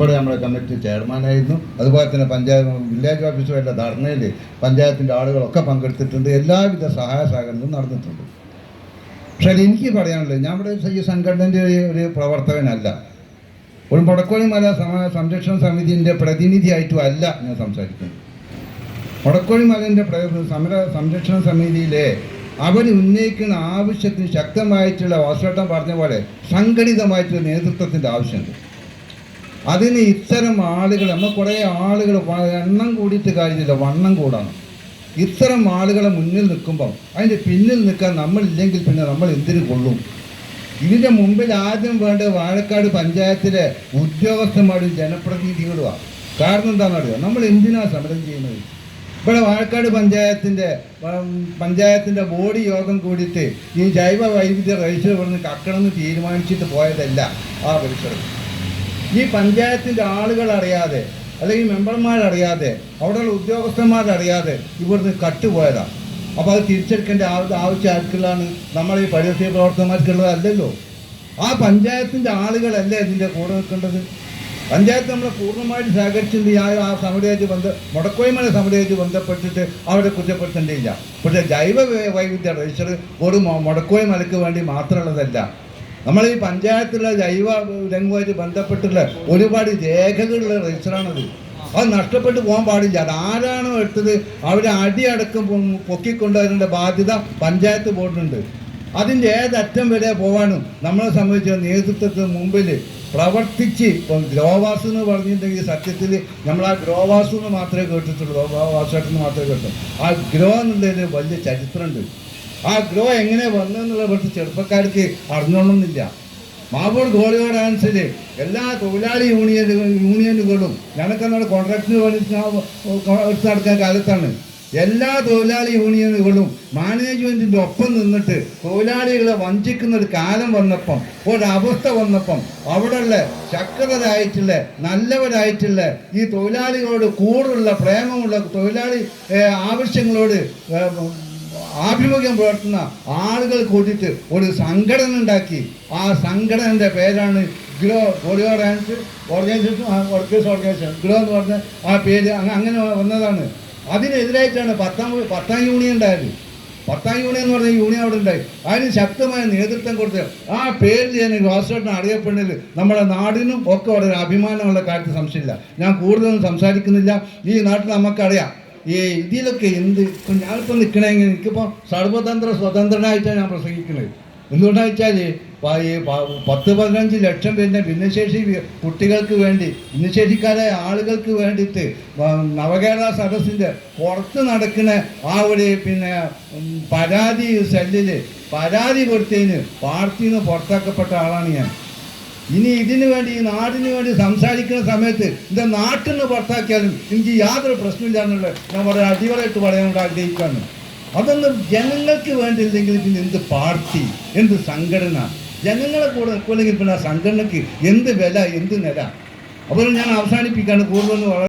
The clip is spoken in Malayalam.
ഇവിടെ നമ്മുടെ കമ്മിറ്റി ചെയർമാനായിരുന്നു അതുപോലെ തന്നെ പഞ്ചായത്ത് വില്ലേജ് ഓഫീസുമായിട്ട് ധർണയിൽ പഞ്ചായത്തിന്റെ ആളുകളൊക്കെ പങ്കെടുത്തിട്ടുണ്ട്. എല്ലാവിധ സഹായ സഹകരണവും നടന്നിട്ടുണ്ട്. പക്ഷേ എനിക്ക് പറയാനുള്ളത് ഞാൻ ഇവിടെ ഈ സംഘടനന്റെ ഒരു പ്രവർത്തകനല്ല. ഒരു മുടക്കോണി മല സംരക്ഷണ സമിതിന്റെ പ്രതിനിധിയായിട്ടും അല്ല ഞാൻ സംസാരിക്കുന്നത്. മുടക്കോണി മലന്റെ സമര സംരക്ഷണ സമിതിയിലെ അവർ ഉന്നയിക്കുന്ന ആവശ്യത്തിന് ശക്തമായിട്ടുള്ള വാസവട്ടം പറഞ്ഞ പോലെ സംഘടിതമായിട്ടുള്ള നേതൃത്വത്തിന്റെ ആവശ്യമുണ്ട്. അതിന് ഇത്തരം ആളുകൾ നമ്മൾ കുറേ ആളുകൾ എണ്ണം കൂടിയിട്ട് കാര്യമില്ല വണ്ണം കൂടണം. ഇത്തരം ആളുകളെ മുന്നിൽ നിൽക്കുമ്പം അതിന്റെ പിന്നിൽ നിൽക്കാൻ നമ്മളില്ലെങ്കിൽ പിന്നെ നമ്മൾ എന്തിനു കൊള്ളും? ഇതിന്റെ മുമ്പിൽ ആദ്യം വേണ്ട വാഴക്കാട് പഞ്ചായത്തിലെ ഉദ്യോഗസ്ഥന്മാരും ജനപ്രതിനിധികളുമാണ് കാരണം എന്താണെന്നറിയോ നമ്മൾ എന്തിനാണ് സമരം ചെയ്യുന്നത്? ഇവിടെ വാഴക്കാട് പഞ്ചായത്തിന്റെ പഞ്ചായത്തിന്റെ ബോഡി യോഗം കൂടിയിട്ട് ഈ ജൈവ വൈവിധ്യ രജിസ്റ്റർ പറഞ്ഞ് കക്കണമെന്ന് തീരുമാനിച്ചിട്ട് പോയതല്ല ആ പരിസരം. ഈ പഞ്ചായത്തിന്റെ ആളുകൾ അറിയാതെ അല്ലെങ്കിൽ മെമ്പർമാരറിയാതെ അവിടെയുള്ള ഉദ്യോഗസ്ഥന്മാരറിയാതെ ഇവിടുന്ന് കട്ടുപോയതാണ് അപ്പോൾ അത് തിരിച്ചെടുക്കേണ്ട ആവ- ആവശ്യം ആർക്കുള്ളതാണ്? നമ്മളെ ഈ പരിസ്ഥിതി പ്രവർത്തകന്മാർക്കുള്ളതല്ലല്ലോ. ആ പഞ്ചായത്തിന്റെ ആളുകളല്ലേ ഇതിന്റെ കൂടെ നിൽക്കേണ്ടത്? പഞ്ചായത്ത് നമ്മളെ പൂർണമായിട്ട് സഹകരിച്ചിട്ട് ആ ആ സമുദായത്തിൽ ബന്ധ മുടക്കോയ്മല സമുദായത്തിൽ ബന്ധപ്പെട്ടിട്ട് അവരെ കുറ്റപ്പെടുത്തേണ്ടിയില്ല. പക്ഷേ ജൈവ വൈവിധ്യ രജിസ്റ്റർ ഒരു മുടക്കോയ്മലയ്ക്ക് വേണ്ടി മാത്രമുള്ളതല്ല. നമ്മൾ ഈ പഞ്ചായത്തിലെ ജൈവ രംഗവുമായിട്ട് ബന്ധപ്പെട്ടുള്ള ഒരുപാട് രേഖകളുള്ള രജിസ്റ്ററാണത് അത് നഷ്ടപ്പെട്ടു പോകാൻ പാടില്ല. അത് ആരാണോ എടുത്തത്? അവരെ അടിയടക്കം പൊക്കിക്കൊണ്ടുവരേണ്ട ബാധ്യത പഞ്ചായത്ത് ബോർഡിനുണ്ട്. അതിന്റെ ഏതറ്റം വരെ പോകാനും നമ്മളെ സംബന്ധിച്ച നേതൃത്വത്തിന് മുമ്പിൽ പ്രവർത്തിച്ച് ഇപ്പം ഗ്രോവാസ് എന്ന് പറഞ്ഞിട്ടുണ്ടെങ്കിൽ സത്യത്തിൽ നമ്മൾ ആ ഗ്രോവാസ് എന്ന് മാത്രമേ കേട്ടിട്ടുള്ളൂ. ഗ്രോവാസേട്ടെന്ന് മാത്രമേ കേട്ടു. ആ ഗ്രോ എന്നുള്ളതിന് വലിയ ചരിത്രമുണ്ട്. ആ ഗ്രോ എങ്ങനെ വന്നു എന്നുള്ള ഇവിടുത്തെ ചെറുപ്പക്കാർക്ക് അറിഞ്ഞോളുന്നില്ല മാവൂർ ഗോളിയോട് ഡാൻസിൽ എല്ലാ തൊഴിലാളി യൂണിയൻ യൂണിയനുകളും ഞങ്ങൾക്ക് നമ്മുടെ കോൺട്രാക്ടിന് വേണ്ടി നടക്കുന്ന കാലത്താണ്. എല്ലാ തൊഴിലാളി യൂണിയനുകളും മാനേജ്മെന്റിന്റെ ഒപ്പം നിന്നിട്ട് തൊഴിലാളികളെ വഞ്ചിക്കുന്ന ഒരു കാലം വന്നപ്പം ഒരവസ്ഥ വന്നപ്പം അവിടെയുള്ള ശക്തരായിട്ടുള്ള നല്ലവരായിട്ടുള്ള ഈ തൊഴിലാളികളോട് കൂടുള്ള പ്രേമമുള്ള തൊഴിലാളി ആവശ്യങ്ങളോട് ആഭിമുഖ്യം പുലർത്തുന്ന ആളുകൾ കൂട്ടിയിട്ട് ഒരു സംഘടന ഉണ്ടാക്കി. ആ സംഘടനന്റെ പേരാണ് ഗ്രോ ഗോളിയോ ഡാൻസ് ഓർഗനൈസേഷൻ വർക്കേഴ്സ് ഓർഗനൈസേഷൻ. ഗ്രോ എന്ന് പറഞ്ഞ ആ പേര് അങ്ങനെ വന്നതാണ്. അതിനെതിരായിട്ടാണ് പത്താം പത്താം യൂണിയൻ ഉണ്ടായത്. പത്താം യൂണിയൻ എന്ന് പറഞ്ഞ യൂണിയൻ അവിടെ ഉണ്ടായി. അതിന് ശക്തമായ നേതൃത്വം കൊടുത്ത് ആ പേരിൽ ഞാൻ വാസുവേട്ടൻ അറിയപ്പെടുന്നതിൽ നമ്മുടെ നാടിനും ഒക്കെ വളരെ അഭിമാനമുള്ള കാര്യത്തിൽ സംശയമില്ല. ഞാൻ കൂടുതലൊന്നും സംസാരിക്കുന്നില്ല. ഈ നാട്ടിൽ നമുക്കറിയാം. ഈ ഇതിലൊക്കെ എന്ത് ഇപ്പം ഞാനിപ്പോൾ നിൽക്കണമെങ്കിൽ എനിക്കിപ്പോൾ സർവതന്ത്ര സ്വതന്ത്രനായിട്ടാണ് ഞാൻ പ്രസംഗിക്കുന്നത് എന്തുകൊണ്ടാണെന്ന് വെച്ചാൽ പത്ത് പതിനഞ്ച് ലക്ഷം പിന്നെ ഭിന്നശേഷി കുട്ടികൾക്ക് വേണ്ടി ഭിന്നശേഷിക്കാരായ ആളുകൾക്ക് വേണ്ടിയിട്ട് നവകേരള സദസ്സിന്റെ പുറത്ത് നടക്കുന്ന ആ ഒരു പിന്നെ പരാതി സെല്ലിൽ പരാതി കൊടുത്തതിന് പാർട്ടിയിൽ നിന്ന് പുറത്താക്കപ്പെട്ട ആളാണ് ഞാൻ. ഇനി ഇതിനു വേണ്ടി ഈ നാടിന് വേണ്ടി സംസാരിക്കുന്ന സമയത്ത് ഇത് നാട്ടിൽ നിന്ന് പുറത്താക്കിയാലും എനിക്ക് യാതൊരു പ്രശ്നമില്ല എന്നുള്ള ഞാൻ വളരെ അടിവരായിട്ട് പറയാൻ ആഗ്രഹിക്കുകയാണ്. അതൊന്നും ജനങ്ങൾക്ക് വേണ്ടിയില്ലെങ്കിൽ പിന്നെ എന്ത് പാർട്ടി എന്ത് സംഘടന? ജനങ്ങളെ കൂടെ നിൽക്കില്ലെങ്കിൽ പിന്നെ ആ സംഘടനയ്ക്ക് എന്ത് വില എന്ത് നില? അപ്പോൾ ഞാൻ അവസാനിപ്പിക്കാണ് കൂടുതലൊന്നും